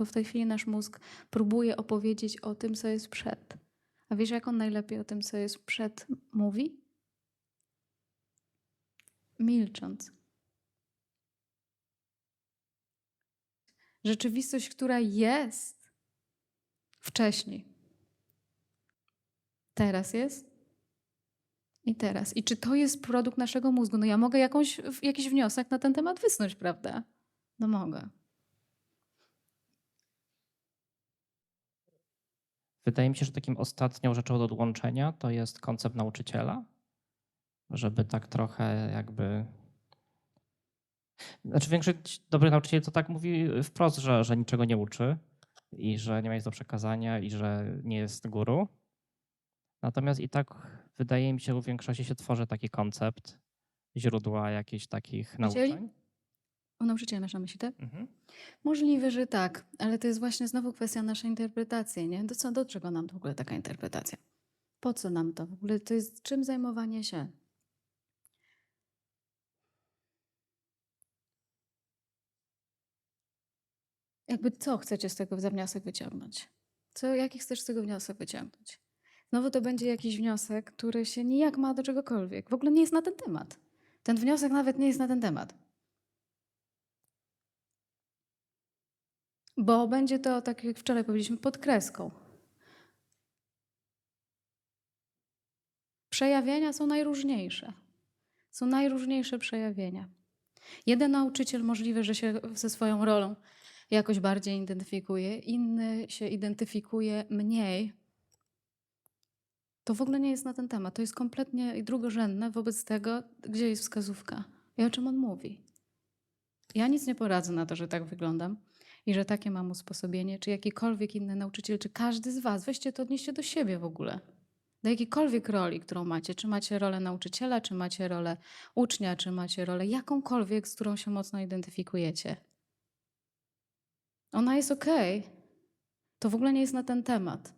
bo w tej chwili nasz mózg próbuje opowiedzieć o tym, co jest przed. A wiesz, jak on najlepiej o tym, co jest przed, mówi? Milcząc. Rzeczywistość, która jest wcześniej. Teraz jest i teraz. I czy to jest produkt naszego mózgu? No ja mogę jakąś, jakiś wniosek na ten temat wysnuć, prawda? No mogę. Wydaje mi się, że takim ostatnią rzeczą do odłączenia to jest koncept nauczyciela, żeby tak trochę jakby. Znaczy, większość dobrych nauczycieli to tak mówi wprost, że, że niczego nie uczy i że nie ma nic do przekazania i że nie jest guru. Natomiast i tak wydaje mi się, że w większości się tworzy taki koncept źródła jakichś takich nauczeń. O nauczyciela masz na myśli, tak? Mhm. Możliwe, że tak, ale to jest właśnie znowu kwestia naszej interpretacji, nie? Do, co, do czego nam w ogóle taka interpretacja? Po co nam to w ogóle? To jest czym zajmowanie się? Jakby co chcecie z tego za wniosek wyciągnąć? Co, jaki chcesz z tego wniosek wyciągnąć? Znowu to będzie jakiś wniosek, który się nijak ma do czegokolwiek. W ogóle nie jest na ten temat. Ten wniosek nawet nie jest na ten temat. Bo będzie to, tak jak wczoraj powiedzieliśmy, pod kreską. Przejawienia są najróżniejsze. Są najróżniejsze przejawienia. Jeden nauczyciel możliwe, że się ze swoją rolą jakoś bardziej identyfikuje, inny się identyfikuje mniej. To w ogóle nie jest na ten temat. To jest kompletnie drugorzędne wobec tego, gdzie jest wskazówka i o czym on mówi. Ja nic nie poradzę na to, że tak wyglądam i że takie mam usposobienie, czy jakikolwiek inny nauczyciel, czy każdy z Was, weźcie to, odnieście do siebie w ogóle. Do jakiejkolwiek roli, którą macie. Czy macie rolę nauczyciela, czy macie rolę ucznia, czy macie rolę jakąkolwiek, z którą się mocno identyfikujecie. Ona jest okej. To w ogóle nie jest na ten temat.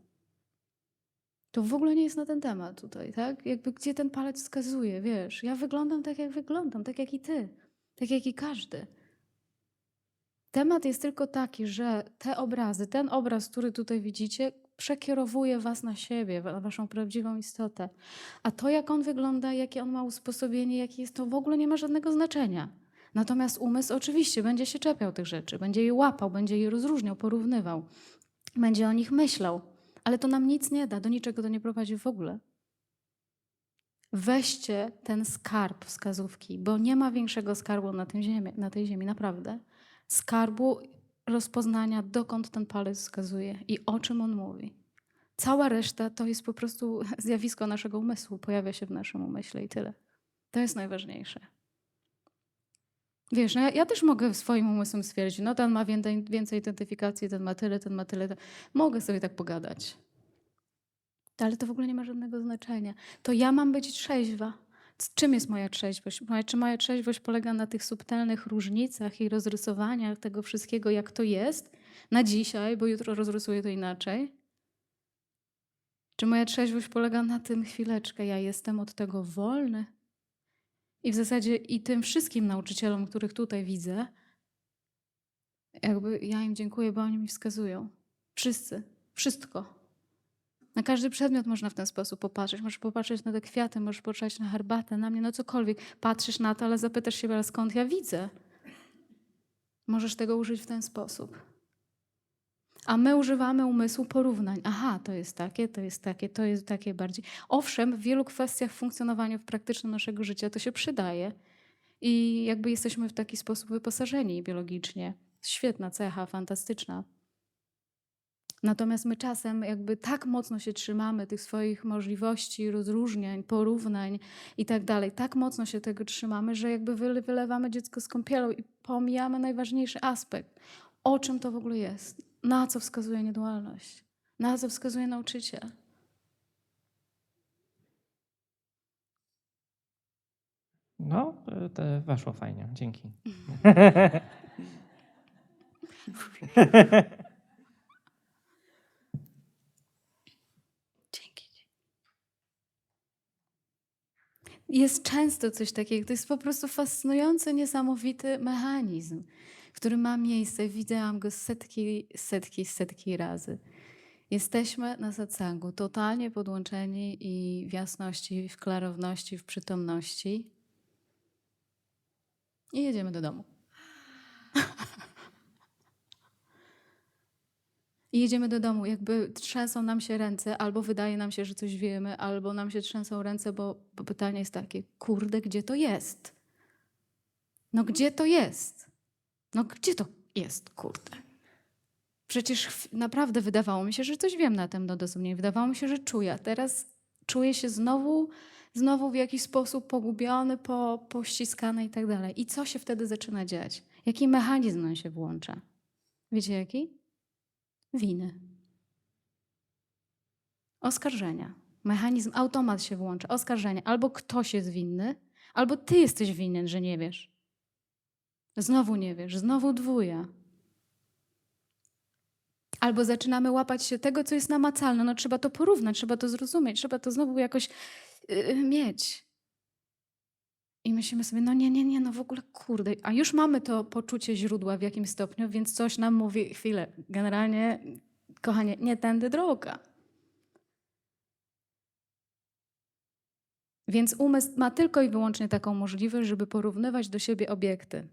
To w ogóle nie jest na ten temat tutaj, tak? Jakby gdzie ten palec wskazuje, wiesz? Ja wyglądam tak, jak wyglądam, tak jak i ty, tak jak i każdy. Temat jest tylko taki, że te obrazy, ten obraz, który tutaj widzicie, przekierowuje was na siebie, na waszą prawdziwą istotę. A to, jak on wygląda, jakie on ma usposobienie, jakie jest, to w ogóle nie ma żadnego znaczenia. Natomiast umysł oczywiście będzie się czepiał tych rzeczy, będzie je łapał, będzie je rozróżniał, porównywał, będzie o nich myślał, ale to nam nic nie da, do niczego to nie prowadzi w ogóle. Weźcie ten skarb wskazówki, bo nie ma większego skarbu na, tym ziemi, na tej ziemi, naprawdę. Skarbu rozpoznania, dokąd ten palec wskazuje i o czym on mówi. Cała reszta to jest po prostu zjawisko naszego umysłu, pojawia się w naszym umyśle i tyle. To jest najważniejsze. Wiesz, no ja, ja też mogę swoim umysłem stwierdzić, no ten ma więcej, więcej identyfikacji, ten ma tyle, ten ma tyle. Ten... Mogę sobie tak pogadać. Ale to w ogóle nie ma żadnego znaczenia. To ja mam być trzeźwa. Czym jest moja trzeźwość? Czy moja trzeźwość polega na tych subtelnych różnicach i rozrysowaniach tego wszystkiego, jak to jest na dzisiaj, bo jutro rozrysuję to inaczej? Czy moja trzeźwość polega na tym, chwileczkę, ja jestem od tego wolny? I w zasadzie i tym wszystkim nauczycielom, których tutaj widzę, jakby ja im dziękuję, bo oni mi wskazują. Wszyscy. Wszystko. Na każdy przedmiot można w ten sposób popatrzeć. Możesz popatrzeć na te kwiaty, możesz popatrzeć na herbatę, na mnie, no cokolwiek. Patrzysz na to, ale zapytasz się, ale skąd ja widzę? Możesz tego użyć w ten sposób. A my używamy umysłu porównań. Aha, to jest takie, to jest takie, to jest takie bardziej. Owszem, w wielu kwestiach w funkcjonowaniu w praktycznym naszego życia to się przydaje. I jakby jesteśmy w taki sposób wyposażeni biologicznie. Świetna cecha, fantastyczna. Natomiast my czasem jakby tak mocno się trzymamy tych swoich możliwości, rozróżniań, porównań i tak dalej, tak mocno się tego trzymamy, że jakby wyle- wylewamy dziecko z kąpielą i pomijamy najważniejszy aspekt. O czym to w ogóle jest? Na co wskazuje niedualność? Na co wskazuje nauczyciel? No, to weszło fajnie. Dzięki. Jest często coś takiego. To jest po prostu fascynujący, niesamowity mechanizm. który ma miejsce. Widziałam go setki, setki, setki razy. Jesteśmy na satsangu, totalnie podłączeni i w jasności, w klarowności, w przytomności. I jedziemy do domu. I jedziemy do domu, jakby trzęsą nam się ręce, albo wydaje nam się, że coś wiemy, albo nam się trzęsą ręce, bo, pytanie jest takie, kurde, gdzie to jest? No gdzie to jest? No gdzie to jest, kurde? Przecież naprawdę wydawało mi się, że coś wiem na tym odosobnieniu. Wydawało mi się, że czuję. Teraz czuję się znowu, znowu w jakiś sposób pogubiony, po, pościskany i tak dalej. I co się wtedy zaczyna dziać? Jaki mechanizm nam się włącza? Wiecie jaki? Winy. Oskarżenia. Mechanizm, automat się włącza. Oskarżenia. Albo ktoś jest winny, albo ty jesteś winien, że nie wiesz. Znowu nie wiesz, znowu dwuja. Albo zaczynamy łapać się tego, co jest namacalne. No trzeba to porównać, trzeba to zrozumieć, trzeba to znowu jakoś yy, mieć. I myślimy sobie, no nie, nie, nie, no w ogóle kurde. A już mamy to poczucie źródła w jakimś stopniu, więc coś nam mówi, chwilę, generalnie, kochanie, nie tędy droga. Więc umysł ma tylko i wyłącznie taką możliwość, żeby porównywać do siebie obiekty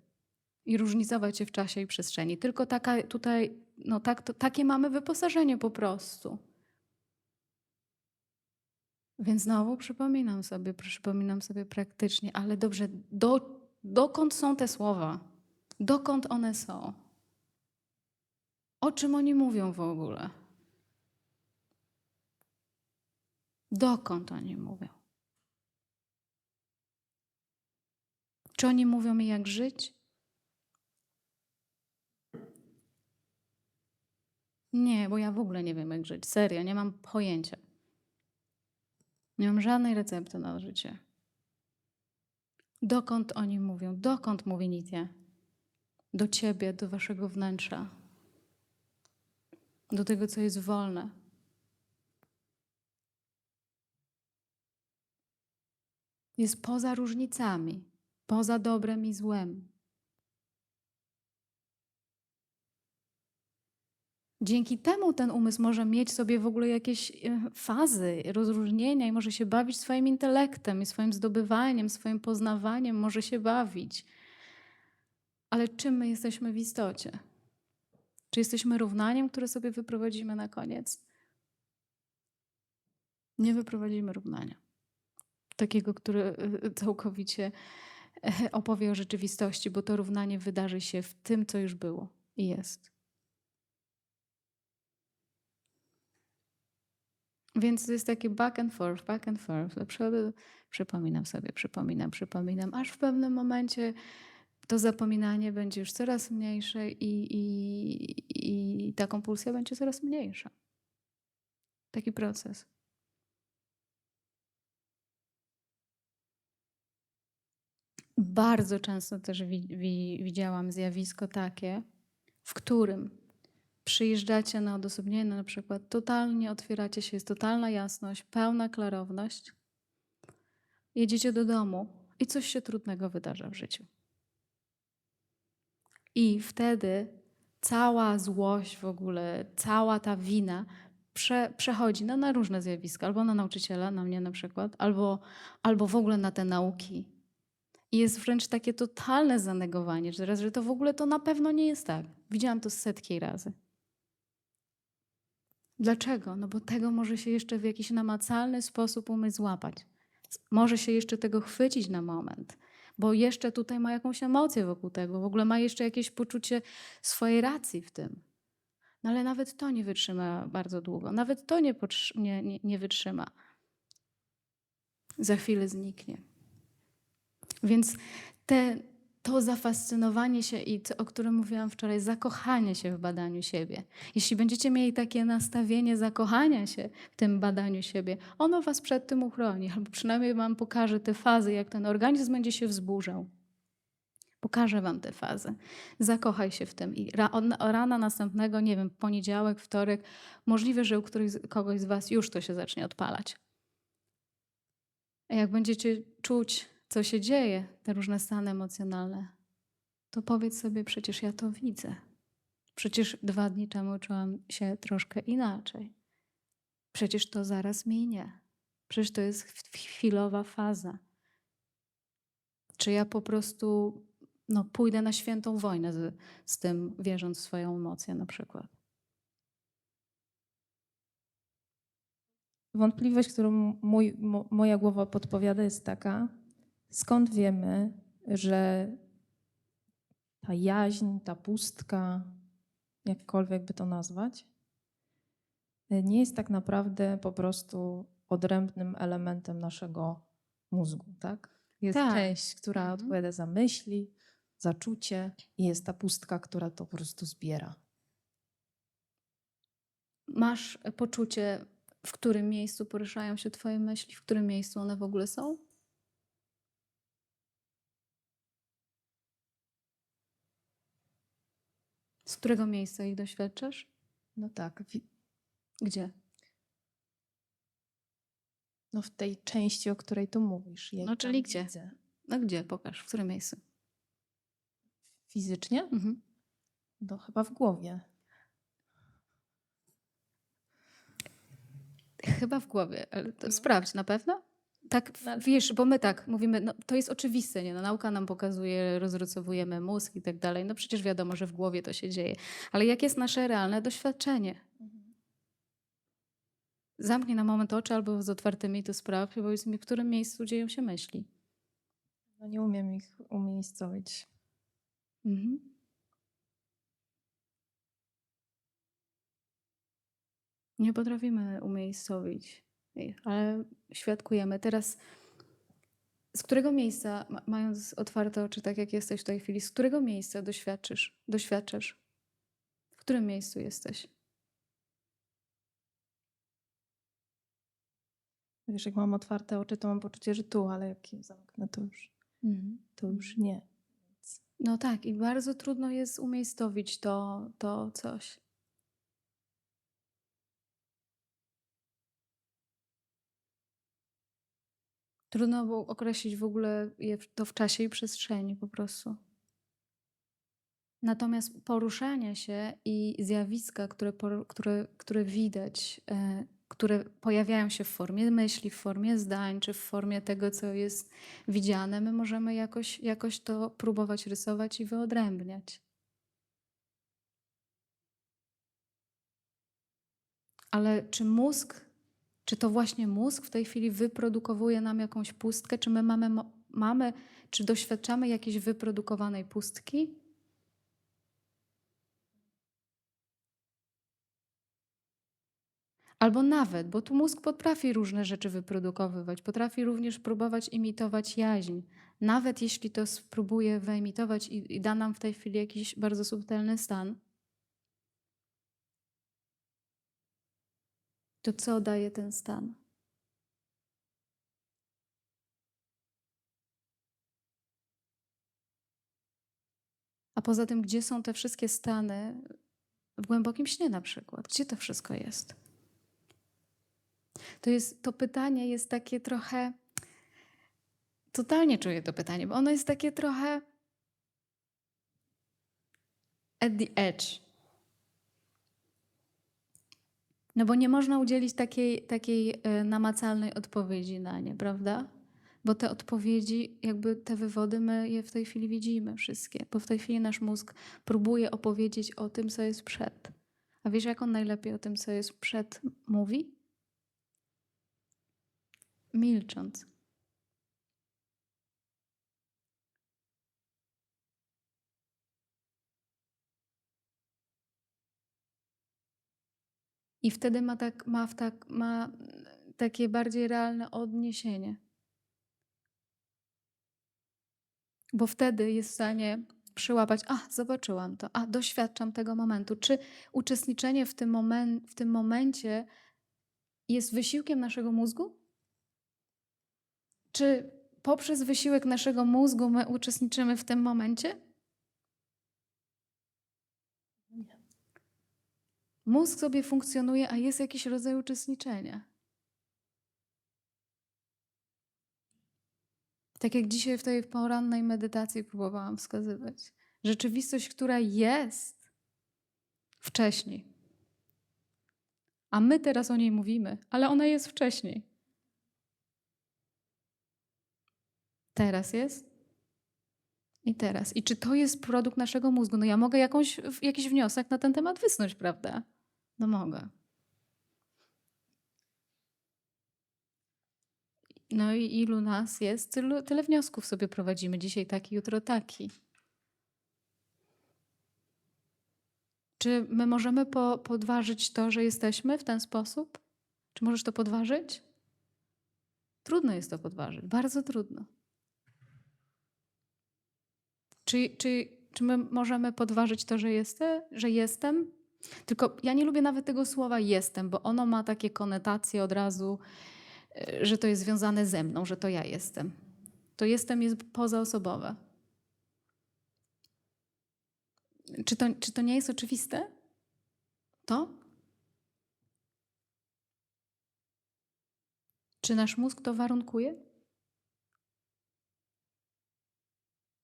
i różnicować je w czasie i przestrzeni. Tylko taka tutaj, no tak, to, takie mamy wyposażenie po prostu. Więc znowu przypominam sobie, przypominam sobie praktycznie, ale dobrze, do, dokąd są te słowa? Dokąd one są? O czym oni mówią w ogóle? Dokąd oni mówią? Czy oni mówią mi, jak żyć? Nie, bo ja w ogóle nie wiem, jak żyć. Serio, nie mam pojęcia. Nie mam żadnej recepty na życie. Dokąd oni mówią? Dokąd mówi Nitya? Do ciebie, do waszego wnętrza. Do tego, co jest wolne. Jest poza różnicami, poza dobrem i złem. Dzięki temu ten umysł może mieć sobie w ogóle jakieś e, fazy, rozróżnienia i może się bawić swoim intelektem i swoim zdobywaniem, swoim poznawaniem, może się bawić. Ale czym my jesteśmy w istocie? Czy jesteśmy równaniem, które sobie wyprowadzimy na koniec? Nie wyprowadzimy równania. Takiego, które e, całkowicie e, opowie o rzeczywistości, bo to równanie wydarzy się w tym, co już było i jest. Więc jest takie back and forth, back and forth. Do przodu przypominam sobie, przypominam, przypominam, aż w pewnym momencie to zapominanie będzie już coraz mniejsze i, i, i ta kompulsja będzie coraz mniejsza. Taki proces. Bardzo często też wi, wi, widziałam zjawisko takie, w którym przyjeżdżacie na odosobnienie, na przykład totalnie otwieracie się, jest totalna jasność, pełna klarowność, jedziecie do domu i coś się trudnego wydarza w życiu. I wtedy cała złość w ogóle, cała ta wina prze, przechodzi no, na różne zjawiska, albo na nauczyciela, na mnie na przykład, albo, albo w ogóle na te nauki. I jest wręcz takie totalne zanegowanie, że teraz, że to w ogóle to na pewno nie jest tak. Widziałam to setki razy. Dlaczego? No bo tego może się jeszcze w jakiś namacalny sposób umysł złapać. Może się jeszcze tego chwycić na moment, bo jeszcze tutaj ma jakąś emocję wokół tego, w ogóle ma jeszcze jakieś poczucie swojej racji w tym. No ale nawet to nie wytrzyma bardzo długo, nawet to nie, nie, nie, nie wytrzyma. Za chwilę zniknie. Więc te, to zafascynowanie się i to, o którym mówiłam wczoraj, zakochanie się w badaniu siebie. Jeśli będziecie mieli takie nastawienie zakochania się w tym badaniu siebie, ono was przed tym uchroni, albo przynajmniej wam pokaże te fazy, jak ten organizm będzie się wzburzał. Pokażę wam te fazy. Zakochaj się w tym. I ra, od rana następnego, nie wiem, poniedziałek, wtorek, możliwe, że u któryś, kogoś z was już to się zacznie odpalać. A jak będziecie czuć co się dzieje, te różne stany emocjonalne, to powiedz sobie, przecież ja to widzę. Przecież dwa dni temu czułam się troszkę inaczej. Przecież to zaraz minie. Przecież to jest ch- chwilowa faza. Czy ja po prostu no, pójdę na świętą wojnę z, z tym, wierząc w swoją emocję na przykład? Wątpliwość, którą mój, mo, moja głowa podpowiada, jest taka, skąd wiemy, że ta jaźń, ta pustka, jakkolwiek by to nazwać, nie jest tak naprawdę po prostu odrębnym elementem naszego mózgu, tak? Jest Tak. część, która Mhm. odpowiada za myśli, za czucie i jest ta pustka, która to po prostu zbiera. Masz poczucie, w którym miejscu poruszają się Twoje myśli, w którym miejscu one w ogóle są? Z którego miejsca ich doświadczasz? No tak, Gdzie? no w tej części, o której tu mówisz. Ja No, czyli gdzie? widzę. No gdzie? Pokaż, w którym miejscu? Fizycznie? Mhm. No chyba w głowie. Chyba w głowie, ale to No. sprawdź na pewno. Tak, wiesz, bo my tak mówimy, no, to jest oczywiste, nie? No, nauka nam pokazuje, rozrysowujemy mózg i tak dalej. No przecież wiadomo, że w głowie to się dzieje. Ale jakie jest nasze realne doświadczenie? Zamknij na moment oczy albo z otwartymi to spraw i powiedz mi, w którym miejscu dzieją się myśli. No nie umiem ich umiejscowić. Mhm. Nie potrafimy umiejscowić, ale świadkujemy. Teraz, z którego miejsca, ma- mając otwarte oczy, tak jak jesteś w tej chwili, z którego miejsca doświadczysz? Doświadczasz? W którym miejscu jesteś? Wiesz, jak mam otwarte oczy, to mam poczucie, że tu, ale jak je zamknę, to już, to już nie. No tak, i bardzo trudno jest umiejscowić to, to coś. Trudno było określić w ogóle je to w czasie i przestrzeni po prostu. Natomiast poruszanie się i zjawiska, które, które, które widać, e, które pojawiają się w formie myśli, w formie zdań, czy w formie tego, co jest widziane, my możemy jakoś, jakoś to próbować rysować i wyodrębniać. Ale czy mózg, czy to właśnie mózg w tej chwili wyprodukowuje nam jakąś pustkę, czy my mamy, mamy czy doświadczamy jakiejś wyprodukowanej pustki? Albo nawet, bo tu mózg potrafi różne rzeczy wyprodukowywać, potrafi również próbować imitować jaźń. Nawet jeśli to spróbuje wyimitować i, i da nam w tej chwili jakiś bardzo subtelny stan, to co daje ten stan? A poza tym, gdzie są te wszystkie stany w głębokim śnie na przykład? Gdzie to wszystko jest? To, jest, to pytanie jest takie trochę. Totalnie czuję to pytanie, bo ono jest takie trochę. At the edge. No bo nie można udzielić takiej, takiej e, namacalnej odpowiedzi na nie, prawda? Bo te odpowiedzi, jakby te wywody, my je w tej chwili widzimy wszystkie, bo w tej chwili nasz mózg próbuje opowiedzieć o tym, co jest przed. A wiesz, jak on najlepiej o tym, co jest przed, mówi? Milcząc. I wtedy ma, tak, ma, w tak, ma takie bardziej realne odniesienie. Bo wtedy jest w stanie przyłapać, a zobaczyłam to, a doświadczam tego momentu. Czy uczestniczenie w tym, momen, w tym momencie jest wysiłkiem naszego mózgu? Czy poprzez wysiłek naszego mózgu my uczestniczymy w tym momencie? Mózg sobie funkcjonuje, a jest jakiś rodzaj uczestniczenia. Tak jak dzisiaj w tej porannej medytacji próbowałam wskazywać. Rzeczywistość, która jest wcześniej. A my teraz o niej mówimy, ale ona jest wcześniej. Teraz jest i teraz. I czy to jest produkt naszego mózgu? No ja mogę jakąś, jakiś wniosek na ten temat wysnuć, prawda? No mogę. No i ilu nas jest, tylu, tyle wniosków sobie prowadzimy. Dzisiaj taki, jutro taki. Czy my możemy po, podważyć to, że jesteśmy w ten sposób? Czy możesz to podważyć? Trudno jest to podważyć, bardzo trudno. Czy, czy, czy my możemy podważyć to, że, że jestem? Tylko ja nie lubię nawet tego słowa jestem, bo ono ma takie konotacje od razu, y, że to jest związane ze mną, że to ja jestem. To jestem jest pozaosobowe. Czy to, czy to nie jest oczywiste? To? Czy nasz mózg to warunkuje?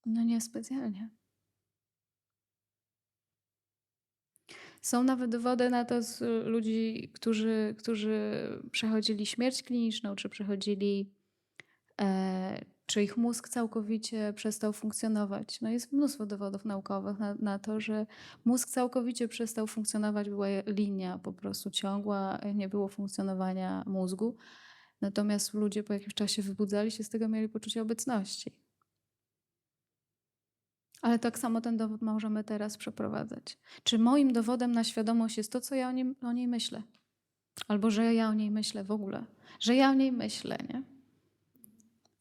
No niespecjalnie. Są nawet dowody na to z ludzi, którzy, którzy przechodzili śmierć kliniczną, czy przechodzili, e, czy ich mózg całkowicie przestał funkcjonować. No jest mnóstwo dowodów naukowych na, na to, że mózg całkowicie przestał funkcjonować, była linia po prostu ciągła, nie było funkcjonowania mózgu. Natomiast ludzie po jakimś czasie wybudzali się z tego, mieli poczucie obecności. Ale tak samo ten dowód możemy teraz przeprowadzać. Czy moim dowodem na świadomość jest to, co ja o, nim, o niej myślę? Albo że ja o niej myślę w ogóle? Że ja o niej myślę, nie?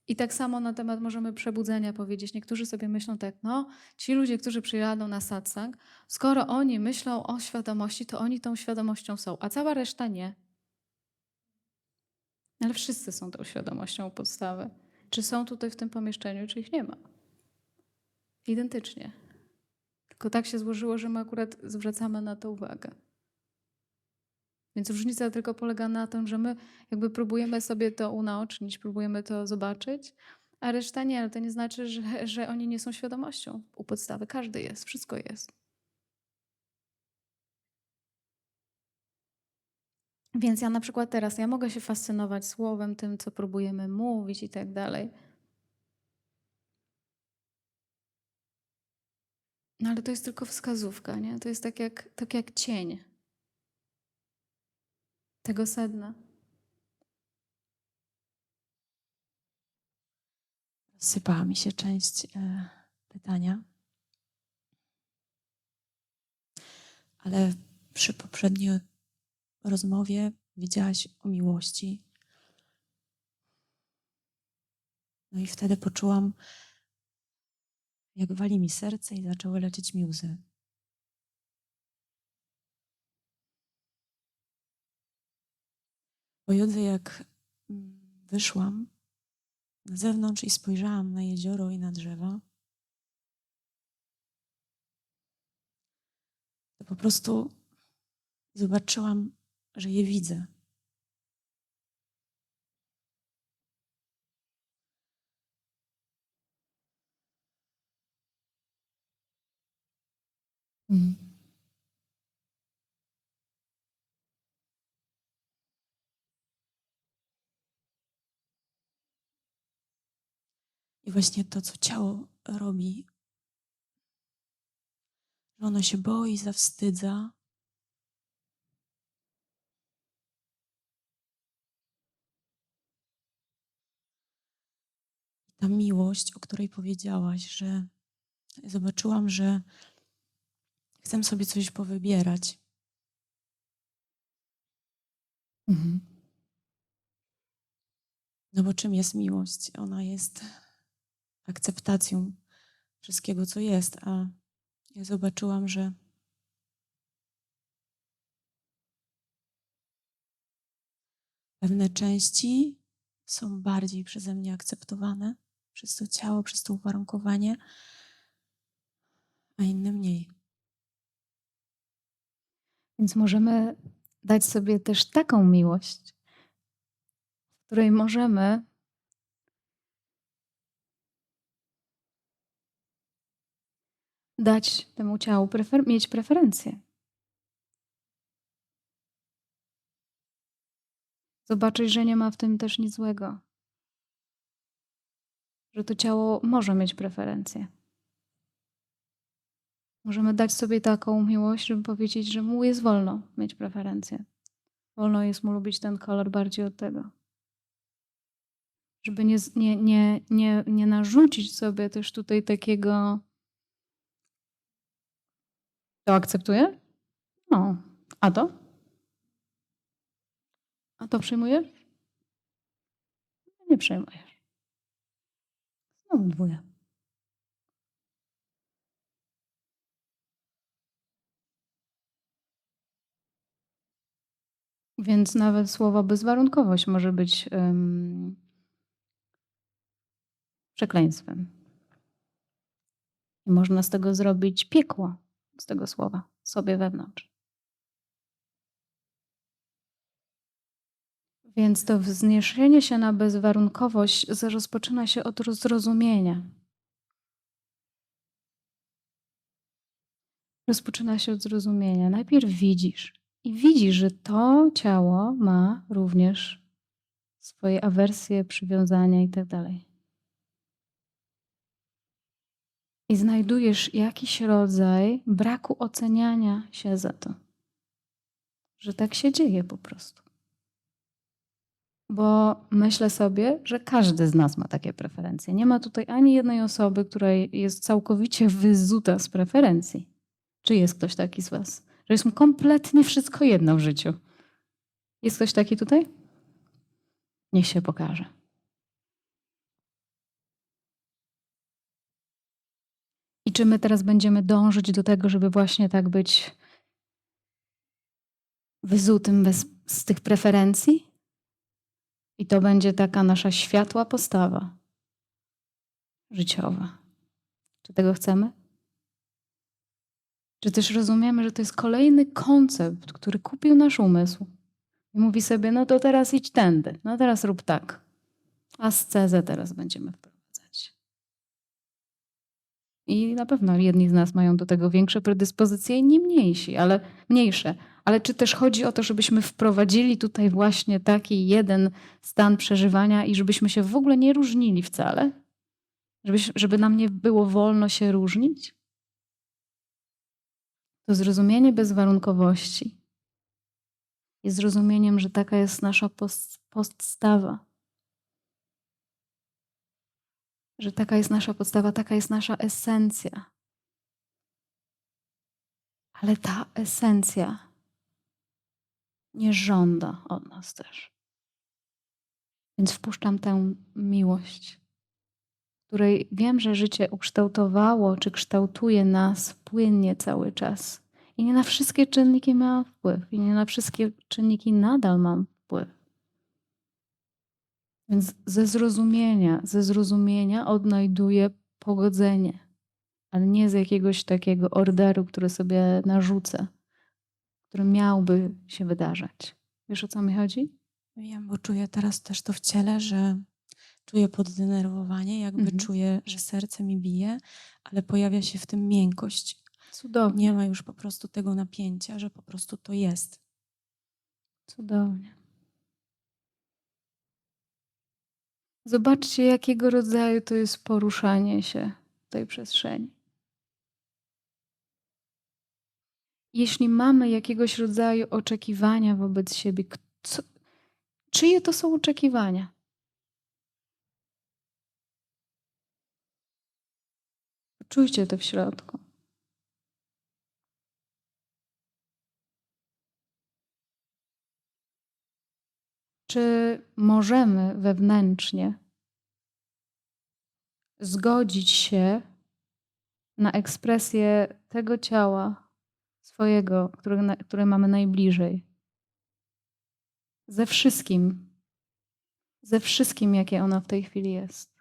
I tak samo na temat możemy przebudzenia powiedzieć. Niektórzy sobie myślą tak, no, ci ludzie, którzy przyjadą na satsang, skoro oni myślą o świadomości, to oni tą świadomością są, a cała reszta nie. Ale wszyscy są tą świadomością podstawy. Czy są tutaj w tym pomieszczeniu, czy ich nie ma? Identycznie. Tylko tak się złożyło, że my akurat zwracamy na to uwagę. Więc różnica tylko polega na tym, że my jakby próbujemy sobie to unaocznić, próbujemy to zobaczyć, a reszta nie, ale to nie znaczy, że, że oni nie są świadomością u podstawy. Każdy jest, wszystko jest. Więc ja na przykład teraz, ja mogę się fascynować słowem, tym, co próbujemy mówić i tak dalej. No ale to jest tylko wskazówka, nie? To jest tak jak, tak jak cień tego sedna. Sypała mi się część e, pytania. Ale przy poprzedniej rozmowie widziałaś o miłości. No i wtedy poczułam, jak wali mi serce i zaczęły lecieć mi łzy. Jody, jak mm, wyszłam na zewnątrz i spojrzałam na jezioro i na drzewa, to po prostu zobaczyłam, że je widzę. Mm. I właśnie to, co ciało robi, że ono się boi, zawstydza. I ta miłość, o której powiedziałaś, że zobaczyłam, że chcę sobie coś powybierać. Mhm. No bo czym jest miłość? Ona jest akceptacją wszystkiego, co jest, a ja zobaczyłam, że pewne części są bardziej przeze mnie akceptowane przez to ciało, przez to uwarunkowanie, a inne mniej. Więc możemy dać sobie też taką miłość, w której możemy dać temu ciału, prefer- mieć preferencje. Zobaczyć, że nie ma w tym też nic złego. Że to ciało może mieć preferencje. Możemy dać sobie taką miłość, żeby powiedzieć, że mu jest wolno mieć preferencje. Wolno jest mu lubić ten kolor bardziej od tego. Żeby nie, nie, nie, nie, nie narzucić sobie też tutaj takiego. To akceptuję? No. A to? A to przyjmujesz? Nie przyjmujesz. Znowu dwóje. Więc nawet słowo bezwarunkowość może być um, przekleństwem. I można z tego zrobić piekło, z tego słowa, sobie wewnątrz. Więc to wzniesienie się na bezwarunkowość rozpoczyna się od zrozumienia. Rozpoczyna się od zrozumienia. Najpierw widzisz i widzisz, że to ciało ma również swoje awersje, przywiązania i tak. I znajdujesz jakiś rodzaj braku oceniania się za to, że tak się dzieje po prostu. Bo myślę sobie, że każdy z nas ma takie preferencje. Nie ma tutaj ani jednej osoby, która jest całkowicie wyzuta z preferencji. Czy jest ktoś taki z Was? Że jest mu kompletnie wszystko jedno w życiu. Jest ktoś taki tutaj? Niech się pokaże. I czy my teraz będziemy dążyć do tego, żeby właśnie tak być wyzutym bez, z tych preferencji? I to będzie taka nasza światła postawa życiowa. Czy tego chcemy? Czy też rozumiemy, że to jest kolejny koncept, który kupił nasz umysł i mówi sobie, no to teraz idź tędy, no teraz rób tak. Ascezę teraz będziemy wprowadzać. I na pewno jedni z nas mają do tego większe predyspozycje, inni mniejsi, ale mniejsze. Ale czy też chodzi o to, żebyśmy wprowadzili tutaj właśnie taki jeden stan przeżywania i żebyśmy się w ogóle nie różnili wcale? Żeby, żeby nam nie było wolno się różnić? To zrozumienie bezwarunkowości jest zrozumieniem, że taka jest nasza post- podstawa. Że taka jest nasza podstawa, taka jest nasza esencja. Ale ta esencja nie żąda od nas też. Więc wpuszczam tę miłość, której wiem, że życie ukształtowało, czy kształtuje nas płynnie cały czas. I nie na wszystkie czynniki miałam wpływ, i nie na wszystkie czynniki nadal mam wpływ. Więc ze zrozumienia, ze zrozumienia odnajduję pogodzenie, ale nie z jakiegoś takiego orderu, który sobie narzucę, który miałby się wydarzać. Wiesz o co mi chodzi? Wiem, bo czuję teraz też to w ciele, że czuję poddenerwowanie, jakby Mhm. czuję, że serce mi bije, ale pojawia się w tym miękkość. Cudownie. Nie ma już po prostu tego napięcia, że po prostu to jest. Cudownie. Zobaczcie, jakiego rodzaju to jest poruszanie się w tej przestrzeni. Jeśli mamy jakiegoś rodzaju oczekiwania wobec siebie, co, czyje to są oczekiwania? Czujcie to w środku. Czy możemy wewnętrznie zgodzić się na ekspresję tego ciała swojego, które, które mamy najbliżej? Ze wszystkim, ze wszystkim, jakie ono w tej chwili jest.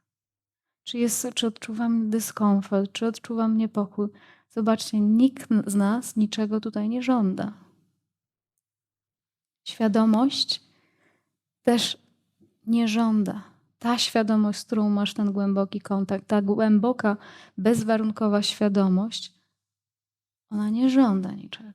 Czy, jest, czy odczuwam dyskomfort, czy odczuwam niepokój? Zobaczcie, nikt z nas niczego tutaj nie żąda. Świadomość też nie żąda. Ta świadomość, z którą masz ten głęboki kontakt, ta głęboka, bezwarunkowa świadomość Ona nie żąda niczego.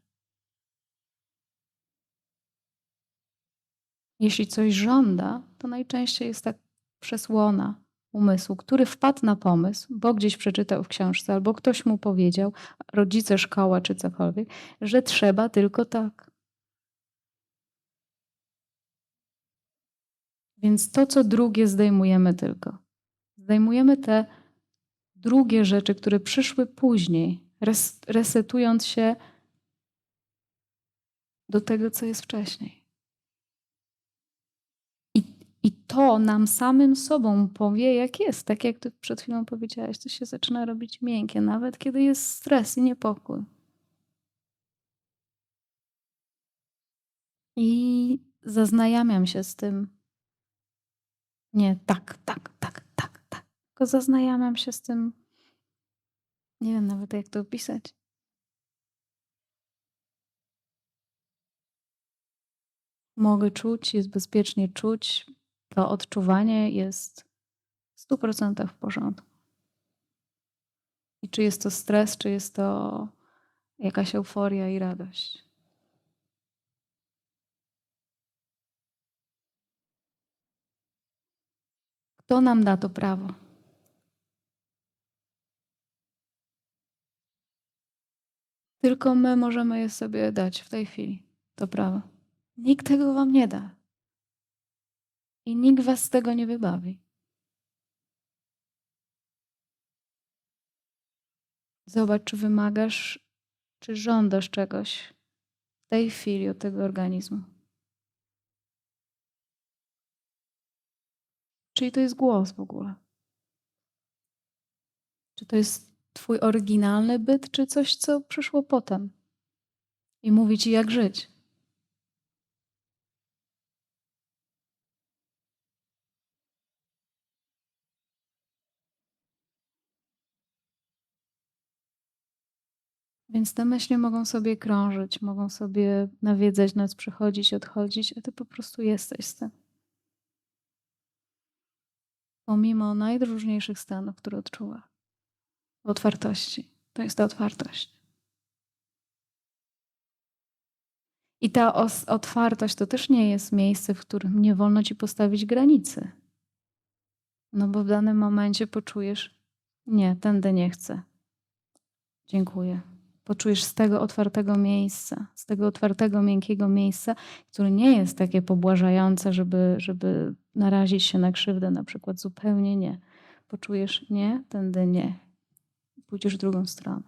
Jeśli coś żąda, to najczęściej jest tak przesłona umysłu, który wpadł na pomysł, bo gdzieś przeczytał w książce, albo ktoś mu powiedział, rodzice, szkoła czy cokolwiek, że trzeba tylko tak. Więc to, co drugie, zdejmujemy tylko. Zdejmujemy te drugie rzeczy, które przyszły później, res, resetując się do tego, co jest wcześniej. I, to nam samym sobą powie, jak jest. Tak jak ty przed chwilą powiedziałaś, to się zaczyna robić miękkie, nawet kiedy jest stres i niepokój. I zaznajamiam się z tym. Nie, tak, tak, tak, tak, tak. Tylko zaznajamiam się z tym. Nie wiem nawet, jak to opisać. Mogę czuć, jest bezpiecznie czuć. To odczuwanie jest w 100% w porządku. I czy jest to stres, czy jest to jakaś euforia i radość. Kto nam da to prawo? Tylko my możemy je sobie dać w tej chwili, to prawo. Nikt tego wam nie da. I nikt was z tego nie wybawi. Zobacz, czy wymagasz, czy żądasz czegoś w tej chwili od tego organizmu. Czyli to jest głos w ogóle. Czy to jest Twój oryginalny byt, czy coś, co przyszło potem i mówi Ci, jak żyć? Więc te myśli mogą sobie krążyć, mogą sobie nawiedzać nas, przychodzić, odchodzić, a Ty po prostu jesteś z tym. Pomimo najdróżniejszych stanów, które odczuwasz otwartości. To jest ta otwartość. I ta otwartość to też nie jest miejsce, w którym nie wolno ci postawić granicy. No bo w danym momencie poczujesz, nie, tędy nie chcę. Dziękuję. Poczujesz z tego otwartego miejsca, z tego otwartego, miękkiego miejsca, które nie jest takie pobłażające, żeby, żeby narazić się na krzywdę, na przykład zupełnie nie. Poczujesz, nie, tędy nie, pójdziesz drugą stronę.